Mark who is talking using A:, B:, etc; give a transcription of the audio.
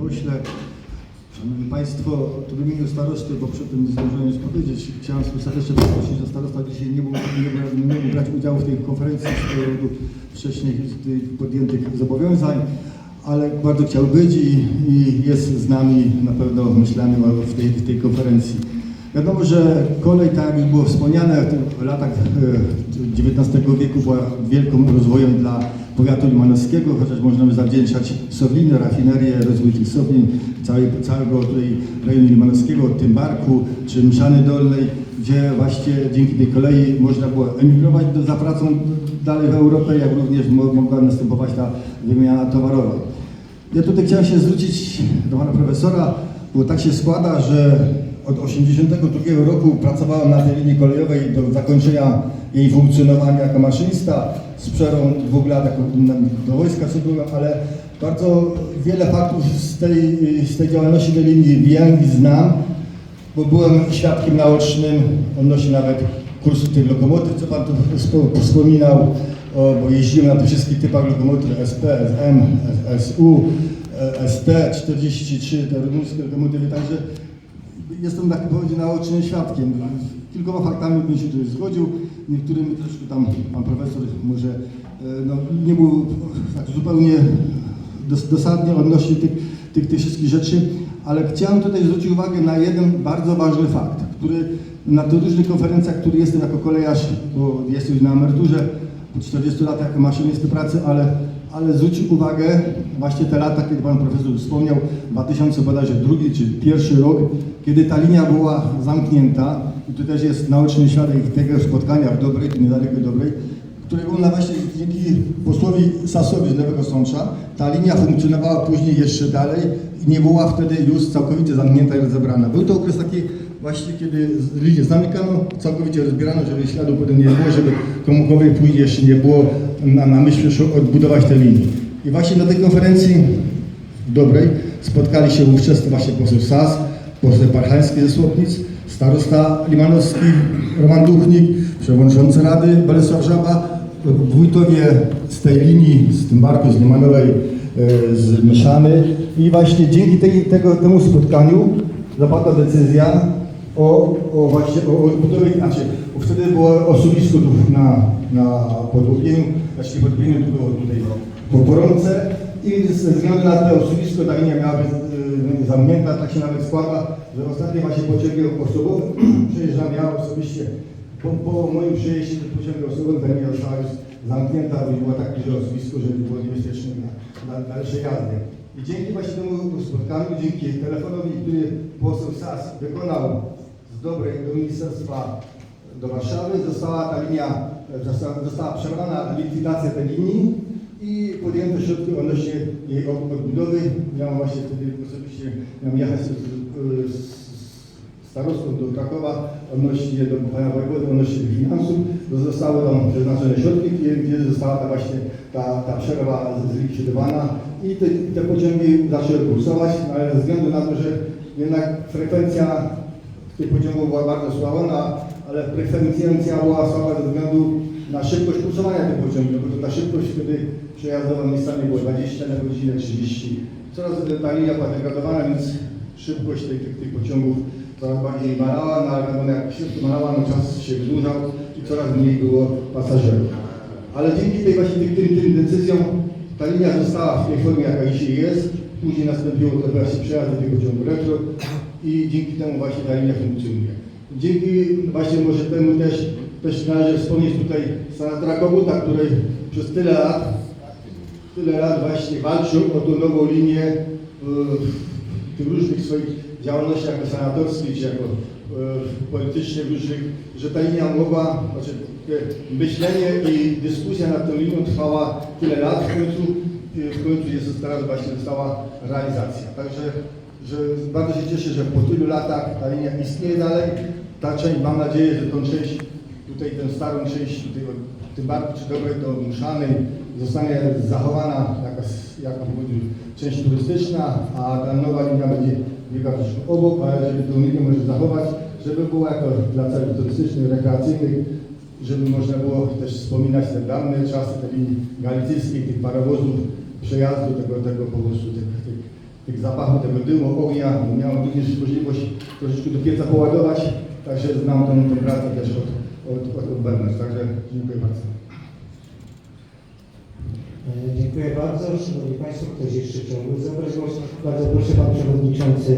A: Pośle, Szanowni Państwo, tu w imieniu starosty, bo przy tym zdążyłem nic powiedzieć, chciałem serdecznie przeprosić, że starosta dzisiaj nie mógł, nie nie mógł brać udziału w tej konferencji z powodu wcześniej tych podjętych zobowiązań, ale bardzo chciał być i, i jest z nami na pewno myślany w tej, w tej konferencji. Wiadomo, że kolej, tak jak już było wspomniane, w latach e, XIX wieku była wielką rozwojem dla powiatu limanowskiego, chociaż możemy zawdzięczać Sowliny, rafinerię, rozwój tych Sowlin, całej, całego tutaj rejonu limanowskiego, Tymbarku czy Mszany Dolnej, gdzie właśnie dzięki tej kolei można było emigrować do, za pracą dalej w Europę, jak również mo- mogła następować ta wymiana towarowa. Ja tutaj chciałem się zwrócić do pana profesora, bo tak się składa, że od 1982 roku pracowałem na tej linii kolejowej do zakończenia jej funkcjonowania jako maszynista z przerwą dwóch lat jako do wojska służyłem, ale bardzo wiele faktów z tej, z tej działalności tej linii wiem i znam, bo byłem świadkiem naocznym odnośnie nawet kursu tych lokomotyw, co Pan tu spo- wspominał, o, bo jeździłem na tych wszystkich typach lokomotyw SP, SM, SU, ST, 43, te rumuńskie lokomotywy, także jestem tak powiedzieć naocznym świadkiem. Kilkoma faktami bym się tutaj zgodził, niektórymi troszkę tam pan profesor może e, no, nie był tak zupełnie dos, dosadnie odnośnie tych, tych, tych wszystkich rzeczy, ale chciałem tutaj zwrócić uwagę na jeden bardzo ważny fakt, który na tych różnych konferencjach, który jestem jako kolejarz, bo jestem już na emeryturze, po 40 latach jako maszynisty pracy, ale, ale zwrócił uwagę właśnie te lata, kiedy pan profesor wspomniał, 2000 bodajże drugi czy pierwszy rok, kiedy ta linia była zamknięta i tu też jest naoczny świadek tego spotkania w Dobrej, tu niedaleko Dobrej, którego na właśnie dzięki posłowi Sasowi z Lewego Sącza ta linia funkcjonowała później jeszcze dalej i nie była wtedy już całkowicie zamknięta i rozebrana. Był to okres taki właśnie, kiedy linię zamykano, całkowicie rozbierano, żeby śladu potem nie było, żeby komukolwiek później jeszcze nie było na, na myśl że odbudować te linie. I właśnie na tej konferencji Dobrej spotkali się ówczesny właśnie poseł Sas, poseł Parchański ze Słopnic, starosta limanowski Roman Duchnik, przewodniczący Rady Bolesław Żaba, wójtowie z tej linii, z Tymbarku, z Limanowej, e, z Myszany i właśnie dzięki tej, tego, temu spotkaniu zapadła decyzja o, o właśnie o odbudowie, znaczy bo wtedy było osuwisko na, na podłogieniu, znaczy nie podłogieniu, tu było tutaj po Boronce i ze względu na to osuwisko ta linia miała być y, zamknięta, tak się nawet składa, że ostatnie właśnie pociągi osobowe przejeżdżam ja osobiście po, po moim przyjeździe do pociągu osobowego ta linia została już zamknięta, bo było takie że osuwisko, że było niebezpieczne na, na dalszej jazdy. I dzięki właśnie temu spotkaniu, dzięki telefonowi, który poseł SAS wykonał z dobrej do ministerstwa do Warszawy, została ta linia, została, przerwana likwidacja tej linii i podjęto środki odnośnie jej od- odbudowy. Miałem właśnie wtedy osobiście miałem jechać z, z, starostą do Krakowa odnośnie do pana wojewody, odnośnie finansów. Zostały tam przeznaczone środki, kiedy została ta właśnie ta, ta przerwa zlikwidowana i te, te pociągi zaczęły kursować, no ale ze względu na to, że jednak frekwencja tych pociągów była bardzo słaba, no, ale frekwencja była słaba ze względu na szybkość kursowania tych pociągów, bo ta szybkość wtedy przejazdowa miejscami była 20 na godzinę, 30. Coraz ta linia była degradowana, więc szybkość tych, tych, tych pociągów coraz bardziej malała, no ale jak szybko malała, no czas się wydłużał i coraz mniej było pasażerów. Ale dzięki tej właśnie tym, tym decyzjom ta linia została w tej formie, jaka dzisiaj jest. Później nastąpiło to właśnie przejazdy tego pociągu retro i dzięki temu właśnie ta linia funkcjonuje. Dzięki właśnie może temu też, też należy wspomnieć tutaj senatora Koguta, który przez tyle lat, tyle lat właśnie walczył o tą nową linię e, w tych różnych swoich działalnościach jako senatorskich, czy jako e, politycznych różnych, że ta linia mogła, znaczy te myślenie i dyskusja nad tą linią trwała tyle lat, w końcu, e, w końcu jest teraz właśnie została realizacja. Także że bardzo się cieszę, że po tylu latach ta linia istnieje dalej. Ta część, mam nadzieję, że tą część, tutaj tę starą część tutaj tym barku czy dobrej do Muszany zostanie zachowana jako, część turystyczna, a ta nowa linia będzie troszkę obok, ale żeby tą linię może zachować, żeby była jako dla celów turystycznych, rekreacyjnych, żeby można było też wspominać te dawne czasy tej linii galicyjskiej, tych parowozów, przejazdu tego, tego po prostu tych, tych tych zapachów, tego dymu, ognia. Miałem również możliwość troszeczkę do pieca poładować, także znam tą, tą pracę też od, od, od, od wewnątrz. Także dziękuję bardzo.
B: E, Dziękuję bardzo. Szanowni Państwo, ktoś jeszcze chciałby zabrać głos? Bardzo proszę Pan Przewodniczący.